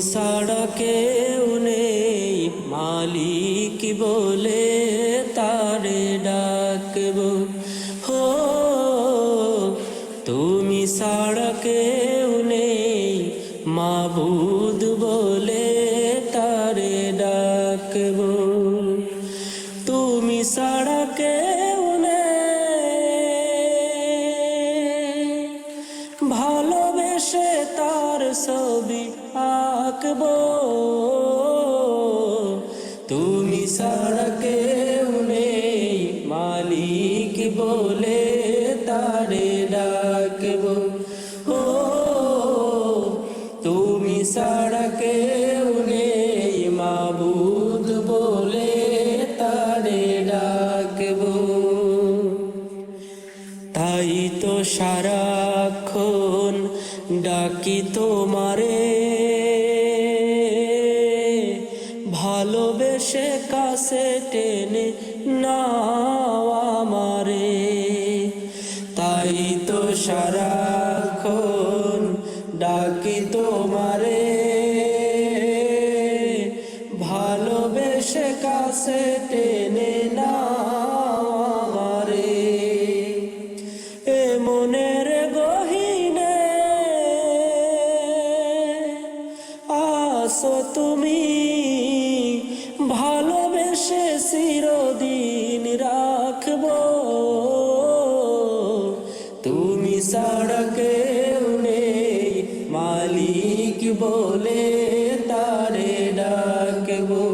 ছাড়া কেউ নেই, মালিক বলে তারে ডাকব। হো, তুমি ছাড়া কেউ নেই, মাবুদ বলে তারে ডাকব। তুমি ছাড়া কেউ তার ছবি আঁকব তুমি ছাড়া কেউ নেই মালিক বলে তারে ডাকব ও তুমি ছাড়া কেউ নেই মাবুদ বলে তারে ডাকব তাই তো সারাক্ষণ ডাকি তোমারে ভালোবেসে কাছে টেনে নাও আমারে। তাই তো সারাক্ষণ তুমি ভালোবেসে চিরদিন রাখব। তুমি সড়কে নেই মালিক বলে তারে ডাকবো।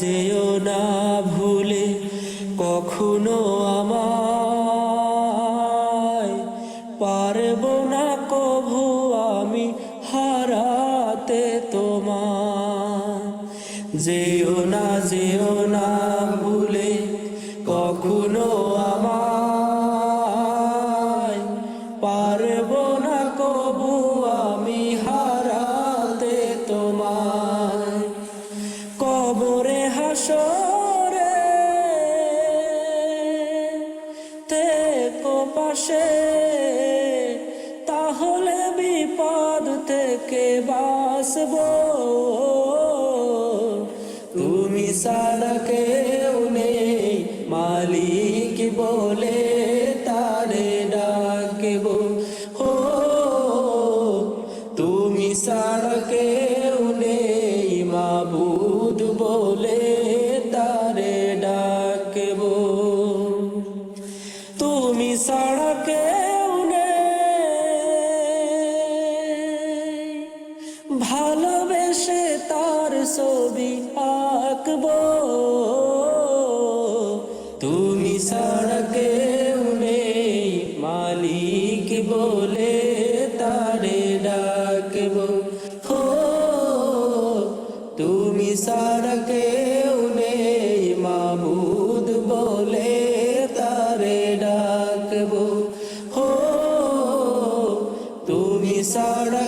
যেও না ভুলে কখনো আমায়। পারব না কভু আমি হারাতে তোমার যেও থেকো তাহলে বিপদ থেকে বাসবো তুমি সারা কেউ মালিক বলে তারে ডাকব। হো, তুমি সারা কেউ মাবুদ বলে ছাড়া কেউ ভালোবেসে তার ছবি আঁকব তুমি ছাড়া কেউ মালিক বলে তারে ডাকব ও তুমি সড়কে থাকব। ও তুমি সারা